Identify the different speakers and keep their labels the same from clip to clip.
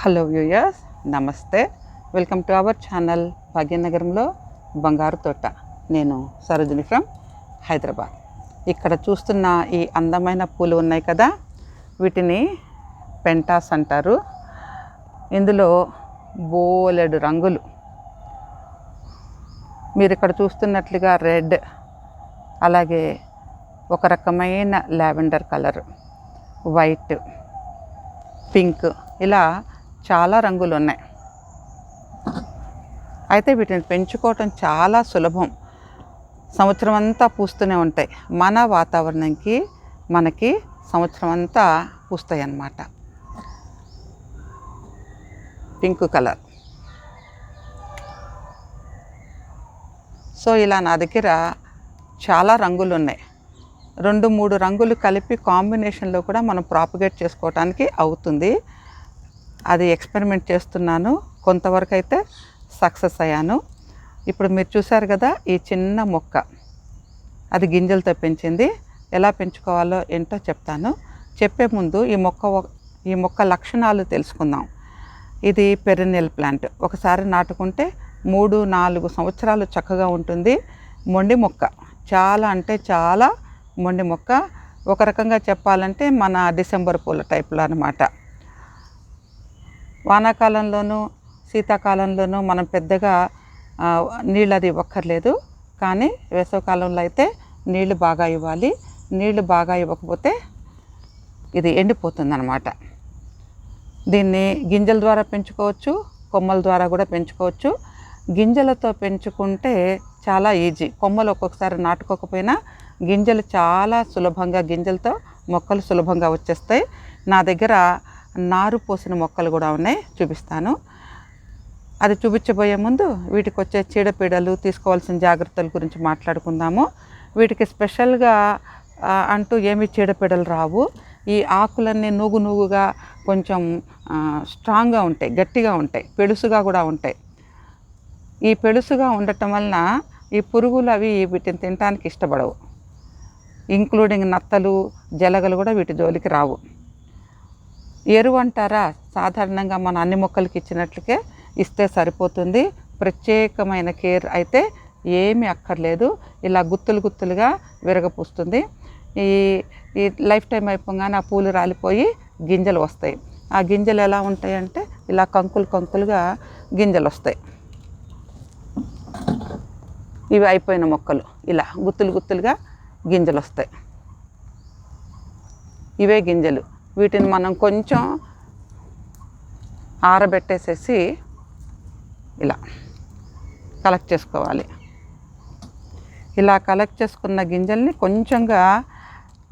Speaker 1: Hello viewers నమస్తే. Welcome to our channel భాగ్యనగరంలో బంగారు తోట. నేను సరోజిని ఫ్రమ్ హైదరాబాద్. ఇక్కడ చూస్తున్న ఈ అందమైన పూలు ఉన్నాయి కదా వీటిని పెంటాస్ అంటారు. ఇందులో బోలెడు రంగులు. మీరు ఇక్కడ చూస్తున్నట్లుగా రెడ్ అలాగే ఒక రకమైన లావెండర్ కలర్. వైట్ పింక్ ఇలా చాలా రంగులు ఉన్నాయి అయితే వీటిని పెంచుకోవటం చాలా సులభం. సంవత్సరం అంతా పూస్తూనే ఉంటాయి. మన వాతావరణంకి మనకి సంవత్సరం అంతా పూస్తాయి అన్నమాట పింక్ కలర్. సో ఇలా నా దగ్గర చాలా రంగులు ఉన్నాయి రెండు మూడు రంగులు కలిపి కాంబినేషన్లో కూడా మనం ప్రాపగేట్ చేసుకోవడానికి అవుతుంది. అది ఎక్స్పెరిమెంట్ చేస్తున్నాను. కొంతవరకు అయితే సక్సెస్ అయ్యాను. ఇప్పుడు మీరు చూసారు కదా ఈ చిన్న మొక్క. అది గింజలతో పెంచింది. ఎలా పెంచుకోవాలో ఏంటో చెప్తాను. చెప్పే ముందు ఈ మొక్క ఒక- ఈ మొక్క లక్షణాలు తెలుసుకుందాం. ఇది పెరినెల్ ప్లాంట్. ఒకసారి నాటుకుంటే మూడు నాలుగు సంవత్సరాలు చక్కగా ఉంటుంది. మొండి మొక్క. చాలా అంటే చాలా మొండి మొక్క. ఒక రకంగా చెప్పాలంటే మన డిసెంబర్ పూల టైప్లో అనమాట వానాకాలంలోనూ శీతాకాలంలోనూ మనం పెద్దగా నీళ్ళు అది ఇవ్వక్కర్లేదు కానీ వేసవకాలంలో అయితే నీళ్ళు బాగా ఇవ్వాలి. నీళ్ళు బాగా ఇవ్వకపోతే ఇది ఎండిపోతుందన్నమాట. దీన్ని గింజల ద్వారా పెంచుకోవచ్చు కొమ్మల ద్వారా కూడా పెంచుకోవచ్చు. గింజలతో పెంచుకుంటే చాలా ఈజీ. కొమ్మలు ఒక్కొక్కసారి నాటుకోకపోయినా గింజలు చాలా సులభంగా గింజలతో మొక్కలు సులభంగా వచ్చేస్తాయి. నా దగ్గర నారు పోసిన మొక్కలు కూడా ఉన్నాయి చూపిస్తాను. అది చూపించబోయే ముందు వీటికి వచ్చే చీడపీడలు తీసుకోవాల్సిన జాగ్రత్తల గురించి మాట్లాడుకుందాము. వీటికి స్పెషల్గా అంటూ ఏమి చీడపీడలు రావు. ఈ ఆకులన్నీ నూగు నూగుగా కొంచెం స్ట్రాంగ్గా ఉంటాయి గట్టిగా ఉంటాయి పెడుసుగా కూడా ఉంటాయి. ఈ పెడుసుగా ఉండటం వలన ఈ పురుగులు అవి వీటిని తినడానికి ఇష్టపడవు. ఇంక్లూడింగ్ నత్తలు జలగలు కూడా వీటి జోలికి రావు. ఎరువు అంటారా సాధారణంగా మన అన్ని మొక్కలకి ఇచ్చినట్లుకే ఇస్తే సరిపోతుంది. ప్రత్యేకమైన కేర్ అయితే ఏమీ అక్కర్లేదు. ఇలా గుత్తులు గుత్తులుగా విరగపూస్తుంది. ఈ ఈ లైఫ్ టైం అయిపోగానే ఆ పూలు రాలిపోయి గింజలు వస్తాయి. ఆ గింజలు ఎలా ఉంటాయంటే ఇలా కంకులు కంకులుగా గింజలు వస్తాయి. ఇవి అయిపోయిన మొక్కలు. ఇలా గుత్తులు గుత్తులుగా గింజలు వస్తాయి. ఇవే గింజలు. వీటిని మనం కొంచెం ఆరబెట్టేసేసి ఇలా కలెక్ట్ చేసుకోవాలి. ఇలా కలెక్ట్ చేసుకున్న గింజల్ని కొంచెంగా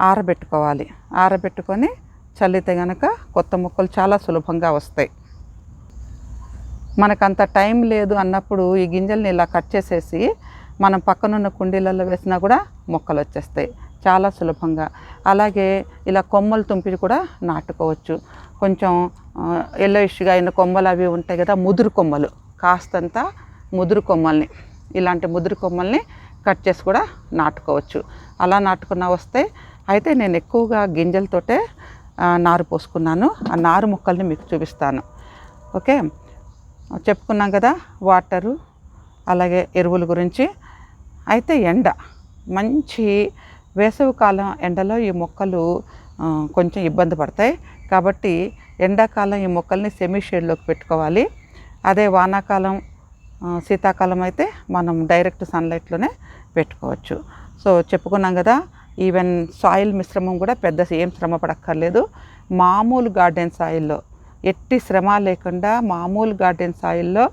Speaker 1: ఆరబెట్టుకోవాలి. ఆరబెట్టుకొని చల్లితే గనక కొత్త మొక్కలు చాలా సులభంగా వస్తాయి. మనకంత టైం లేదు అన్నప్పుడు ఈ గింజల్ని ఇలా కట్ చేసేసి మనం పక్కనున్న కుండీలలో వేసినా కూడా మొక్కలు వచ్చేస్తాయి. చాలా సులభంగా. అలాగే ఇలా కొమ్మలు తుంపి కూడా నాటుకోవచ్చు. కొంచెం ఎల్లోయిష్గా అయిన కొమ్మలు అవి ఉంటాయి కదా ముదురు కొమ్మలు. కాస్తంత ముదురు కొమ్మల్ని ఇలాంటి ముదురు కొమ్మల్ని కట్ చేసి కూడా నాటుకోవచ్చు. అలా నాటుకున్నా వస్తే అయితే నేను ఎక్కువగా గింజలతోటే నారు పోసుకున్నాను. ఆ నారు మొక్కల్ని మీకు చూపిస్తాను. ఓకే? చెప్పుకున్నాం కదా వాటరు అలాగే ఎరువుల గురించి. అయితే ఎండ మంచి వేసవికాలం ఎండలో ఈ మొక్కలు కొంచెం ఇబ్బంది పడతాయి. కాబట్టి ఎండాకాలం ఈ మొక్కల్ని సెమీ షేడ్లోకి పెట్టుకోవాలి. అదే వానాకాలం శీతాకాలం అయితే మనం డైరెక్ట్ సన్లైట్లోనే పెట్టుకోవచ్చు. సో చెప్పుకున్నాం కదా ఈవెన్ సాయిల్ మిశ్రమం కూడా పెద్ద ఏం శ్రమ పడక్కర్లేదు. మామూలు గార్డెన్ సాయిల్లో ఎట్టి శ్రమ లేకుండా మామూలు గార్డెన్ సాయిల్లో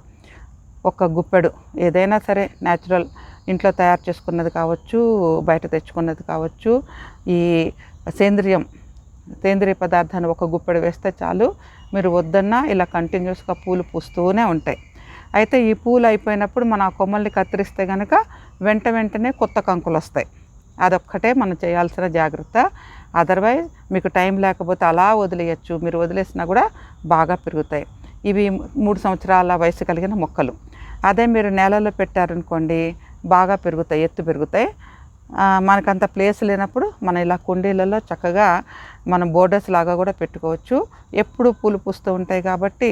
Speaker 1: ఒక గుప్పెడు ఏదైనా సరే న్యాచురల్ ఇంట్లో తయారు చేసుకున్నది కావచ్చు బయట తెచ్చుకున్నది కావచ్చు ఈ సేంద్రియం సేంద్రియ పదార్థాన్ని ఒక గుప్పెడు వేస్తే చాలు. మీరు వద్దన్నా ఇలా కంటిన్యూస్గా పూలు పూస్తూనే ఉంటాయి. అయితే ఈ పూలు అయిపోయినప్పుడు మన ఆ కొమ్మల్ని కత్తిరిస్తే కనుక వెంట వెంటనే కొత్త కంకులు వస్తాయి. అదొక్కటే మనం చేయాల్సిన జాగ్రత్త. అదర్వైజ్ మీకు టైం లేకపోతే అలా వదిలేయచ్చు. మీరు వదిలేసినా కూడా బాగా పెరుగుతాయి. ఇవి మూడు సంవత్సరాల వయసు కలిగిన మొక్కలు. అదే మీరు నేలలో పెట్టారనుకోండి బాగా పెరుగుతాయి ఎత్తు పెరుగుతాయి. మనకంత ప్లేస్ లేనప్పుడు మనం ఇలా కుండీలలో చక్కగా మనం బోర్డర్స్ లాగా కూడా పెట్టుకోవచ్చు. ఎప్పుడు పూలు పూస్తూ ఉంటాయి కాబట్టి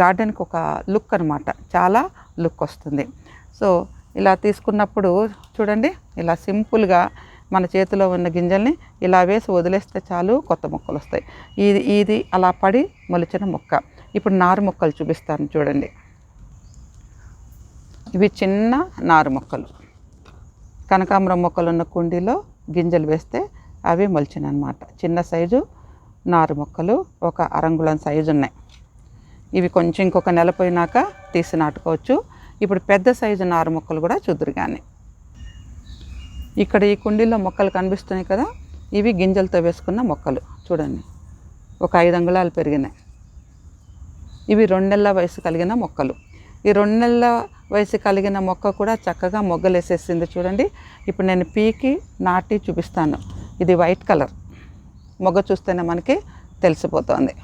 Speaker 1: గార్డెన్కి ఒక లుక్ అనమాట చాలా లుక్ వస్తుంది. సో ఇలా తీసుకున్నప్పుడు చూడండి ఇలా సింపుల్గా మన చేతిలో ఉన్న గింజల్ని ఇలా వేసి వదిలేస్తే చాలు కొత్త మొక్కలు వస్తాయి. ఇది ఇది అలా పడి మొలిచిన మొక్క. ఇప్పుడు నారు మొక్కలు చూపిస్తాను చూడండి. ఇవి చిన్న నారు మొక్కలు. కనకాంబరం మొక్కలు ఉన్న కుండీలో గింజలు వేస్తే అవి మొలిచినమాట చిన్న సైజు నారు మొక్కలు ఒక అరంగుళం సైజు ఉన్నాయి. ఇవి కొంచెం ఇంకొక నెల పోయినాక తీసి నాటుకోవచ్చు. ఇప్పుడు పెద్ద సైజు నారు మొక్కలు కూడా చూద్దరు కానీ ఇక్కడ ఈ కుండీలో మొక్కలు కనిపిస్తున్నాయి కదా ఇవి గింజలతో వేసుకున్న మొక్కలు. చూడండి. ఒక ఐదు అంగుళాలు పెరిగినాయి. ఇవి రెండు నెలల వయసు కలిగిన మొక్కలు. ఈ రెండు నెలల వయసు కలిగిన మొక్క కూడా చక్కగా మొగ్గలేసేసింది చూడండి. ఇప్పుడు నేను పీకి నాటి చూపిస్తాను. ఇది వైట్ కలర్. మొగ్గ చూస్తేనే మనకి తెలిసిపోతుంది.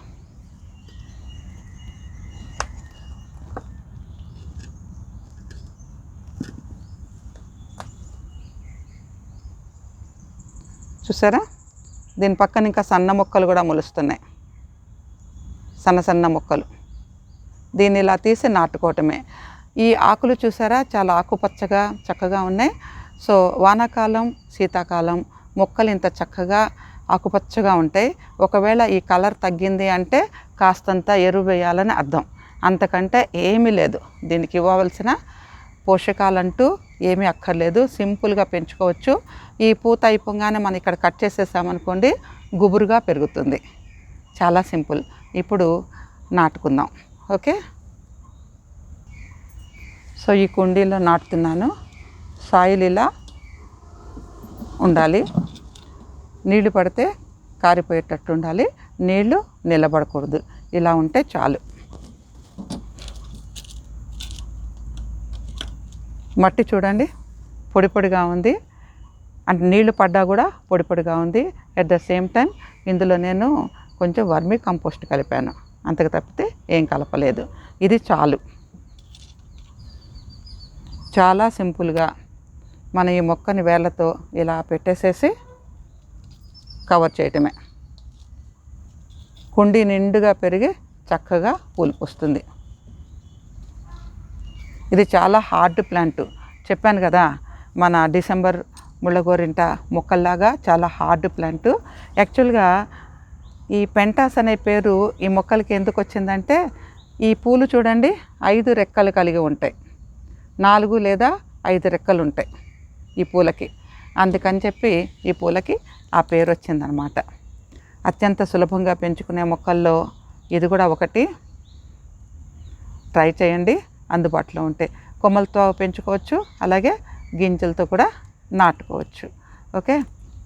Speaker 1: చూసారా? దీని పక్కన ఇంకా సన్న మొక్కలు కూడా మొలుస్తున్నాయి. సన్న సన్న మొక్కలు. దీన్ని ఇలా తీసి నాటుకోవటమే. ఈ ఆకులు చూసారా? చాలా ఆకుపచ్చగా చక్కగా ఉన్నాయి. సో వానాకాలం శీతాకాలం మొక్కలు ఇంత చక్కగా ఆకుపచ్చగా ఉంటాయి. ఒకవేళ ఈ కలర్ తగ్గింది అంటే కాస్తంత ఎరువు వేయాలని అర్థం. అంతకంటే ఏమీ లేదు. దీనికి ఇవ్వవలసిన పోషకాలంటూ ఏమీ అక్కర్లేదు. సింపుల్గా పెంచుకోవచ్చు. ఈ పూత అయిపోగానే మనం ఇక్కడ కట్ చేసేసామనుకోండి గుబురుగా పెరుగుతుంది. చాలా సింపుల్. ఇప్పుడు నాటుకుందాం. ఓకే? సో ఈ కుండీలో నాటుతున్నాను. సాయిల్ ఇలా ఉండాలి. నీళ్ళు పడితే కారిపోయేటట్టు ఉండాలి. నీళ్ళు నిలబడకూడదు. ఇలా ఉంటే చాలు. మట్టి చూడండి. పొడి పొడిగా ఉంది. అంటే నీళ్ళు పడ్డా కూడా పొడి పొడిగా ఉంది. అట్ ద సేమ్ టైం ఇందులో నేను కొంచెం వర్మీ కంపోస్ట్ కలిపాను. అంతకు తప్పితే ఏం కలపలేదు. ఇది చాలు. చాలా సింపుల్గా మన ఈ మొక్కని వేళ్ళతో ఇలా పెట్టేసేసి కవర్ చేయటమే. కుండీ నిండుగా పెరిగి చక్కగా పూలు పూస్తుంది. ఇది చాలా హార్డ్ ప్లాంట్. చెప్పాను కదా మన డిసెంబర్ ముళ్ళగోరింట మొక్కల్లాగా చాలా హార్డ్ ప్లాంట్. యాక్చువల్గా ఈ పెంటాస్ అనే పేరు ఈ మొక్కలకి ఎందుకు వచ్చిందంటే ఈ పూలు చూడండి ఐదు రెక్కలు కలిగి ఉంటాయి. నాలుగు లేదా ఐదు రెక్కలు ఉంటాయి ఈ పూలకి. అందుకని చెప్పి ఈ పూలకి ఆ పేరు వచ్చిందనమాట. అత్యంత సులభంగా పెంచుకునే మొక్కల్లో ఇది కూడా ఒకటి. ట్రై చేయండి అందుబాటులో ఉంటే. కొమ్మలతో పెంచుకోవచ్చు అలాగే గింజలతో కూడా నాటుకోవచ్చు. Okay?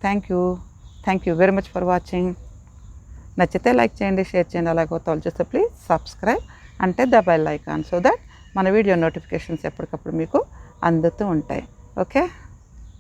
Speaker 1: Thank you thank you very much for watching నచ్చితే లైక్ చేయండి షేర్ చేయండి అలాగే కొత్త వాళ్ళు చూస్తే ప్లీజ్ సబ్స్క్రైబ్ అంటే the bell icon so that మన వీడియో నోటిఫికేషన్స్ ఎప్పటికప్పుడు మీకు అందుతూ ఉంటాయి. ఓకే?